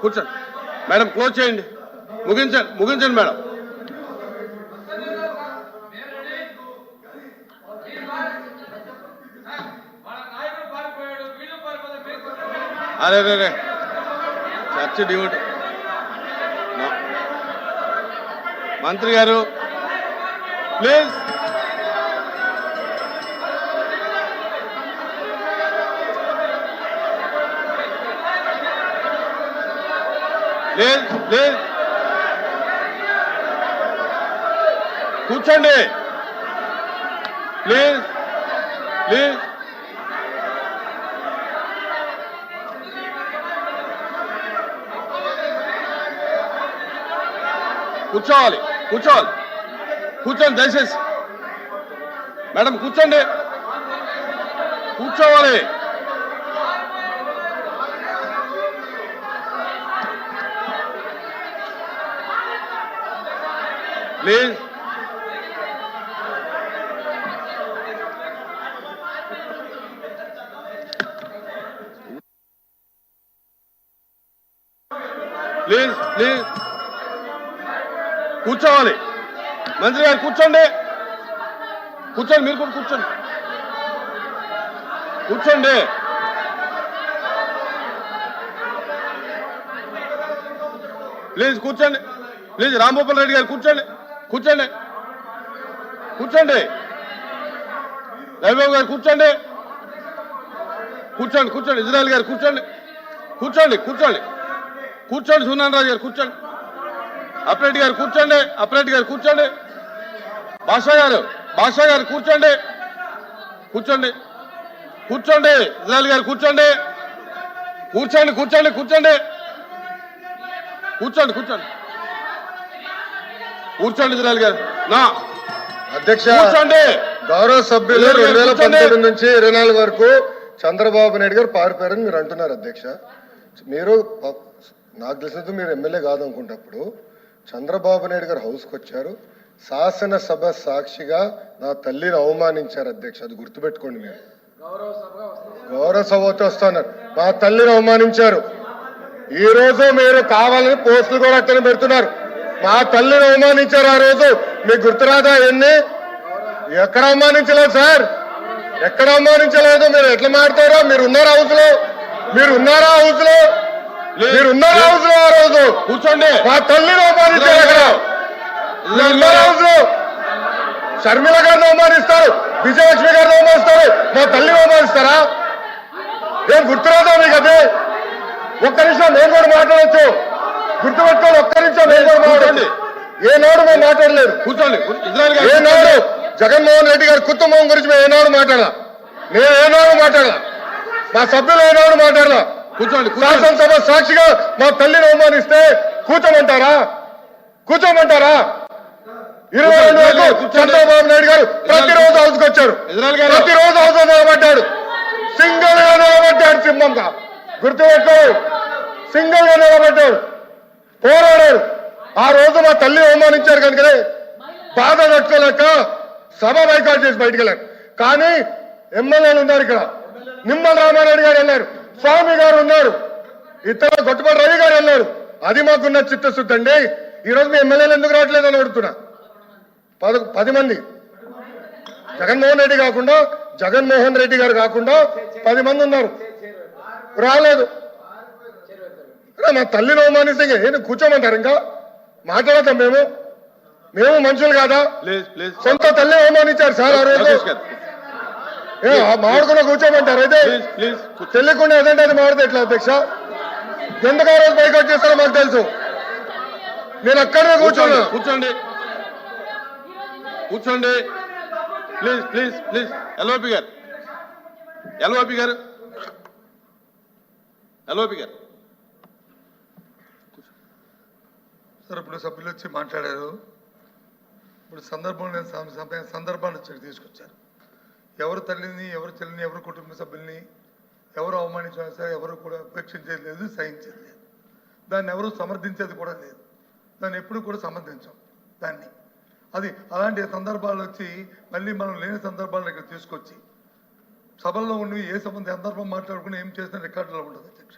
కూర్చోండి. Madam close చేయండి. ముగించండి ముగించండి మేడం. అరే రే రే. చర్చ డ్యూటీ. మంత్రి గారు ప్లీజ్. లేదు లేదు కూర్చోండి. Please please. కూర్చోవాలి కూర్చోవాలి. కూర్చోండి దయచేసి. మేడం కూర్చోండి. కూర్చోవాలి. Please please please. కూర్చోవాలి. మంత్రి గారు కూర్చోండి. కూర్చోండి మీరు కూడా కూర్చోండి. కూర్చోండి. ప్లీజ్ కూర్చోండి. ప్లీజ్ రాంభూపాల్ రెడ్డి గారు కూర్చోండి. కూర్చోండి. కూర్చోండి. రవిబాబు గారు కూర్చోండి. కూర్చోండి కూర్చోండి. ఇజ్రాయల్ గారు కూర్చోండి. కూర్చోండి కూర్చోండి. కూర్చోండి సునాన్ రాజు గారు కూర్చోండి. అప్రెడ్డి గారు కూర్చోండి అప్రెడ్డి గారు కూర్చోండి. భాషా గారు భాషా గారు కూర్చోండి. కూర్చోండి. కూర్చోండి ఇజ్రాయల్ గారు కూర్చోండి. కూర్చోండి కూర్చోండి కూర్చోండి. కూర్చోండి కూర్చోండి. కూర్చోండి ఇజ్రాయల్ గారు. నా అధ్యక్ష కూర్చోండి. గౌరవ సభ్యులు. రెండు వేల పంతొమ్మిది నుంచి ఇరవై నాలుగు వరకు చంద్రబాబు నాయుడు గారు పారిపోయారని మీరు అంటున్నారు అధ్యక్ష. మీరు నాకు తెలిసినంత మీరు ఎమ్మెల్యే కాదనుకుంటప్పుడు చంద్రబాబు నాయుడు గారు హౌస్కి వచ్చారు. శాసనసభ సాక్షిగా నా తల్లిని అవమానించారు అధ్యక్ష. అది గుర్తుపెట్టుకోండి మీరు. గౌరవ సభతో వస్తున్నారు మా తల్లిని అవమానించారు. ఈ రోజు మీరు కావాలని పోస్టులు కూడా అట్టని పెడుతున్నారు. మా తల్లిని అవమానించారు ఆ రోజు. మీకు గుర్తురాదా ఎన్ని ఎక్కడ అవమానించలేదు సార్. ఎక్కడ అవమానించలేదు? మీరు ఎట్లా మాడతారో మీరు ఉన్నారా హౌస్లో మీరు ఉన్నారా హౌస్లో మీరు ఉన్నారా హౌస్లో ఆ రోజు? కూర్చోండి. మా తల్లిని అవమానించారు అక్కడ. మీరు ఉన్నారా హౌస్లో షర్మిల గారిని అవమానిస్తారు విజయలక్ష్మి గారిని అవమానిస్తారు మా తల్లిని అవమానిస్తారా? ఏం గుర్తురాదా మీకు అదే? ఒక్క నిమిషం నేను కూడా మాట్లాడచ్చు. గుర్తుపెట్టుకోండి ఒక్క నిమిషం నేను కూడా మాట్లాడండి. ఏ నాడు మేము మాట్లాడలేదు. కూర్చోండి ఏనాడు. జగన్మోహన్ రెడ్డి గారి కుటుంబం గురించి మేము ఏనాడు మాట్లాడలా? నేను ఏనాడు మాట్లాడలా? మా సభ్యులు ఏనాడు మాట్లాడలా? కూర్చోండి శాసనసభ సాక్షిగా మా తల్లిని అవమానిస్తే కూర్చోమంటారా? కూర్చోమంటారా? ఇరవై రెండు వరకు. చంద్రబాబు నాయుడు గారు ప్రతిరోజు హౌస్కి వచ్చారు. ప్రతిరోజు హౌస్ నిలబడ్డాడు. సింగిల్గా నిలబడ్డాడు సింహంగా. గుర్తుపెట్టుకో. సింగిల్గా నిలబడ్డాడు. పోరాడారు. ఆ రోజు మా తల్లి అవమానించారు కనుకనే బాధ తట్టుకోలేక సభ బైకాట్ చేసి బయటికి వెళ్ళారు. కానీ ఎమ్మెల్యేలు ఉన్నారు ఇక్కడ. నిమ్మల రామారెడ్డి గారు వెళ్ళారు. స్వామి గారు ఉన్నారు. ఇతర గొట్టపల్లి రవి గారు వెళ్ళారు. అది మాకున్న చిత్తశుద్ధి అండి. ఈ రోజు మీ ఎమ్మెల్యేలు ఎందుకు రావట్లేదు అని అడుగుతున్నా. పద పది మంది. జగన్మోహన్ రెడ్డి కాకుండా జగన్మోహన్ రెడ్డి గారు కాకుండా పది మంది ఉన్నారు. రాలేదు. అరే, మా తల్లిని అవమానిస్తే ఏంటి? కూర్చోమంటారు ఇంకా? మాట్లాడతాం మేము. మేము మనుషులు కాదా? Please please. సొంత తల్లి అవమానించారు సార్ ఆ రోజు. మాడుకున్న కూర్చోమంటారు. అయితే తెలియకుండా ఏదంటే అది మాడితే ఎట్లా అధ్యక్ష? ఎందుకు ఆ రోజు బైకౌట్ చేస్తారో మాకు తెలుసు. నేను అక్కడే కూర్చోండి కూర్చోండి. కూర్చోండి. Please please please. ఎల్ఓపి గారు. ఎల్ఓపి గారు. ఎల్ఓపి గారు. సార్ ఇప్పుడు సభ్యులు వచ్చి మాట్లాడారు. ఇప్పుడు సందర్భం లేని సం- సందర్భాన్ని వచ్చి తీసుకొచ్చారు. ఎవరు తల్లిని ఎవరు చెల్లిని ఎవరు కుటుంబ సభ్యుల్ని ఎవరు అవమానించినా సరే ఎవరు కూడా ఉపేక్షించేది లేదు సహించేది లేదు. దాన్ని ఎవరు సమర్థించేది కూడా లేదు. దాన్ని ఎప్పుడు కూడా సమర్థించాం దాన్ని. అది అలాంటి సందర్భాలు వచ్చి మళ్ళీ మనం లేని సందర్భాలను ఇక్కడ తీసుకొచ్చి సభల్లో ఉండి ఏ సంబంధ సందర్భం మాట్లాడుకుని ఏం చేసిన రికార్డులో ఉండదు అధ్యక్ష.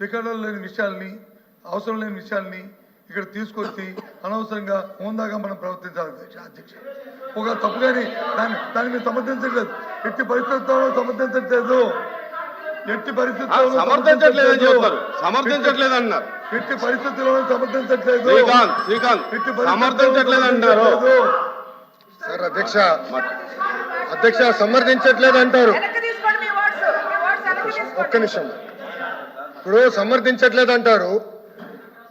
రికార్డులో లేని విషయాల్ని అవసరం లేని విషయాల్ని ఇక్కడ తీసుకొచ్చి అనవసరంగా హోందాగా మనం ప్రవర్తించాలి. అధ్యక్ష ఒక తప్పు కానీ దాన్ని దాన్ని మీరు సమర్థించట్లేదు. ఎట్టి పరిస్థితుల్లో సమర్థించట్లేదు. ఎట్టి పరిస్థితుల్లో సమర్థించట్లేదని చెప్తారు. సమర్థించట్లేదు అన్నారు. ఎట్టి పరిస్థితుల్లో సమర్థించట్లేదు. శ్రీకాంత్ శ్రీకాంత్ ఎట్టి సమర్థించట్లేదు అంటారు. సమర్థించట్లేదు. సార్ అధ్యక్ష అధ్యక్ష సమర్థించట్లేదు అంటారు. ఒక్క నిమిషం. ఇప్పుడు సమర్థించట్లేదు అంటారు.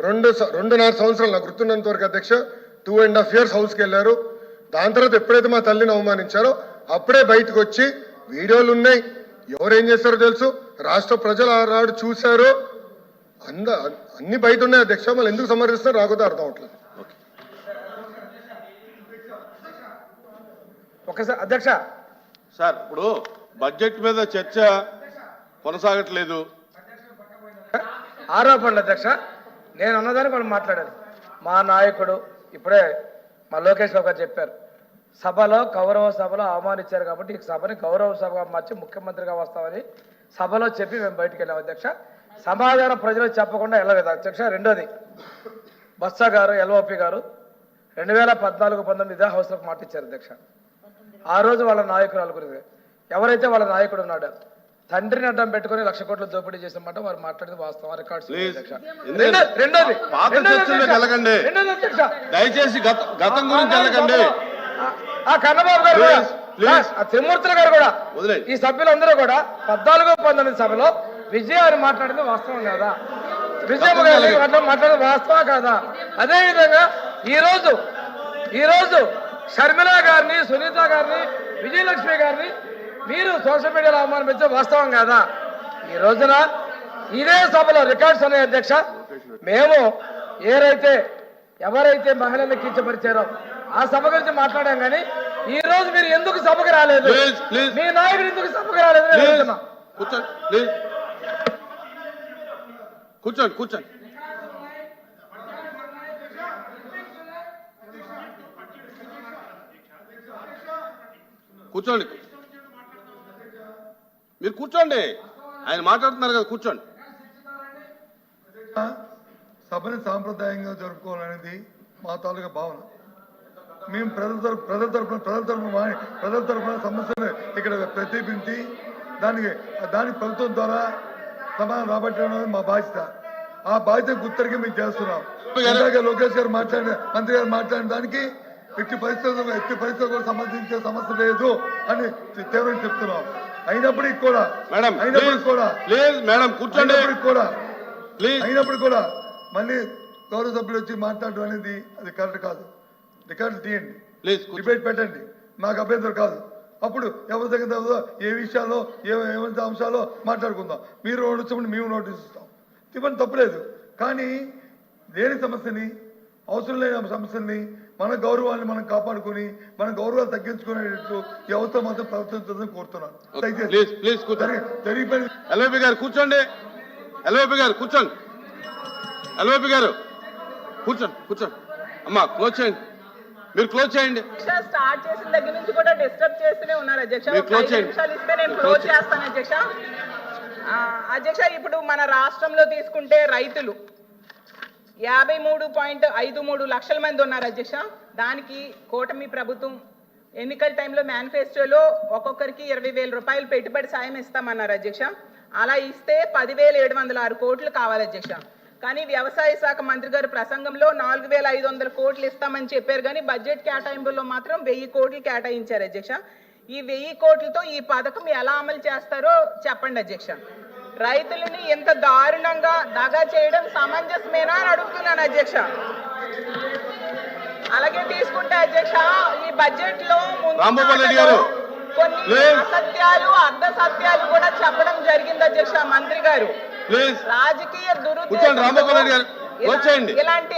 రెండు స- రెండున్నర సంవత్సరాలు నాకు గుర్తున్నంత వరకు అధ్యక్ష టూ అండ్ హాఫ్ ఇయర్స్ హౌస్కి వెళ్ళారు. దాని తర్వాత ఎప్పుడైతే మా తల్లిని అవమానించారో అప్పుడే బయటకు వచ్చి వీడియోలు ఉన్నాయి. ఎవరేం చేస్తారో తెలుసు? రాష్ట్ర ప్రజలు ఆనాడు చూశారు. అంద అన్ని బయట ఉన్నాయి అధ్యక్ష. మళ్ళీ ఎందుకు సమర్థిస్తారో రాకపోతే అర్థం అవట్లేదు. ఒకసారి అధ్యక్ష. సార్ ఇప్పుడు బడ్జెట్ మీద చర్చ కొనసాగట్లేదు. ఆరోపణలు అధ్యక్ష. నేను అన్నదాన్ని వాళ్ళు మాట్లాడాలి మా నాయకుడు ఇప్పుడే మా లోకేష్ బాబు గారు చెప్పారు. సభలో గౌరవ సభలో అవమానించారు కాబట్టి ఈ సభని గౌరవ సభగా మార్చి ముఖ్యమంత్రిగా వస్తామని సభలో చెప్పి మేము బయటికి వెళ్ళాం అధ్యక్ష. సమాధానం ప్రజలకు చెప్పకుండా వెళ్ళలేదు అధ్యక్ష. రెండోది బస్సా గారు ఎల్ఓపి గారు రెండు వేల పద్నాలుగు పంతొమ్మిది ఇదే హౌస్లోకి మాట ఇచ్చారు అధ్యక్ష. ఆ రోజు వాళ్ళ నాయకురాలు గురించి. ఎవరైతే వాళ్ళ నాయకుడు ఉన్నాడో తండ్రిని అడ్డం పెట్టుకొని లక్ష కోట్లు దోపిడీ చేసినమాట వారు మాట్లాడింది వాస్తవం. రికార్డ్స్ రెండోది. వెళ్ళకండి. దయచేసి గత గురించి వెళ్ళకండి. ఆ- కన్నబాబు గారు కూడా తిమ్మూర్తుల గారు కూడా. ఈ సభ్యులందరూ కూడా పద్నాలుగు పంతొమ్మిది సభలో విజయ అని మాట్లాడింది వాస్తవం కాదా? విజయమ్మ గారు. అట్లా మాట్లాడేది వాస్తవం కాదా? అదే విధంగా ఈ రోజు ఈ రోజు షర్మిల గారిని సునీత గారిని విజయలక్ష్మి గారిని మీరు సోషల్ మీడియాలో అవమానించే వాస్తవం కాదా? ఈ రోజున ఇదే సభలో రికార్డ్స్ ఉన్నాయి అధ్యక్ష. మేము ఏరైతే ఎవరైతే మహిళల్ని కించపరిచారో ఆ సభ గురించి మాట్లాడాం కానీ ఈ రోజు మీరు ఎందుకు సభకు రాలేదు. మీ నాయకుడు ఎందుకు సభకు రాలేదు. కూర్చోండి కూర్చోండి కూర్చోండి. కూర్చోండి. మీరు కూర్చోండి. ఆయన మాట్లాడుతున్నారు కదా కూర్చోండి. సభని సాంప్రదాయంగా జరుపుకోవాలనేది మా తాలూకా భావన. మేము ప్రజల తరపు ప్రజల తరపున ప్రజల తరపున వా- ప్రజల తరపున సమస్యలు ఇక్కడ ప్రతిపించి దానికి దానికి ప్రభుత్వం ద్వారా సమాధానం రాబట్టడం అనేది మా బాధ్యత. ఆ బాధ్యత గుర్తరిగి మేము చేస్తున్నాం. ఇందాక లోకేష్ గారు మాట్లాడిన మంత్రి గారు మాట్లాడిన దానికి ఎట్టి పరిస్థితుల్లో ఎట్టి పరిస్థితులకు సంబంధించే సమస్య లేదు అని తీవ్రంగా చెప్తున్నాం. అయినప్పటికీ కూడా మేడం అయినప్పటికీ కూడా ప్లీజ్ మేడం కూర్చోండి. కూడా ప్లీజ్ అయినప్పుడు కూడా మళ్ళీ గౌరవ సభ్యులు వచ్చి మాట్లాడడం అనేది అది కరెక్ట్ కాదు. రికార్డు తీయండి. ప్లీజ్ డిబేట్ పెట్టండి. మాకు అభ్యంతరం కాదు. అప్పుడు ఎవరి దగ్గర దగ్గర ఏ విషయాల్లో ఏ ఏమంత అంశాలో మాట్లాడుకుందాం. మీరు నోటీస్ ఇవ్వండి మేము నోటీస్ ఇస్తాం ఇవ్వండి తప్పులేదు. కానీ లేని సమస్యని అవసరం లేని సమస్యల్ని మన గౌరవాన్ని మనం కాపాడుకొని మన గౌరవాలు తగ్గించుకునేటట్లు ఈ అవసరం మాత్రం ప్రవర్తించదని కోరుతున్నాను. దయచేసి. ప్లీజ్ ప్లీజ్ కూర్చోండి జరిగి- జరిగిపోయిన ఎల్ఓపి గారు కూర్చోండి. ఎల్ఓపి గారు కూర్చోండి. ఎల్ఓపి గారు కూర్చోండి కూర్చోండి. అమ్మా క్లోజ్ చేయండి. మీరు క్లోజ్ చేయండి. స్టార్ట్ చేసిన దగ్గర నుంచి కూడా డిస్టర్బ్ చేస్తూనే ఉన్నారు అధ్యక్ష. ఐదు చేయండి. ఇస్తే నేను క్లోజ్ చేస్తాను అధ్యక్ష. ఆ, అధ్యక్ష ఇప్పుడు మన రాష్ట్రంలో తీసుకుంటే రైతులు యాభై మూడు పాయింట్ ఐదు మూడు లక్షల మంది ఉన్నారు అధ్యక్ష. దానికి కూటమి ప్రభుత్వం ఎన్నికల టైంలో మేనిఫెస్టోలో ఒక్కొక్కరికి ఇరవై వేల రూపాయలు పెట్టుబడి సాయం ఇస్తామన్నారు అధ్యక్ష. అలా ఇస్తే పదివేల ఏడు వందల ఆరు కోట్లు కావాలి అధ్యక్ష. కానీ వ్యవసాయ శాఖ మంత్రి గారు ప్రసంగంలో నాలుగు వేల ఐదు వందల కోట్లు ఇస్తామని చెప్పారు కానీ బడ్జెట్ కేటాయింపుల్లో మాత్రం వెయ్యి కోట్లు కేటాయించారు అధ్యక్ష. ఈ వెయ్యి కోట్లతో ఈ పథకం ఎలా అమలు చేస్తారో చెప్పండి అధ్యక్ష. రైతులని ఎంత దారుణంగా దగా చేయడం సమంజసమేనా అని అడుగుతున్నాను అధ్యక్ష అలాగే తీసుకుంటే అధ్యక్ష ఈ బడ్జెట్లో కొన్ని. అసత్యాలు అర్ధ సత్యాలు కూడా చెప్పడం జరిగింది అధ్యక్ష మంత్రి గారు రాజకీయ వచ్చేయండి. ఇలాంటి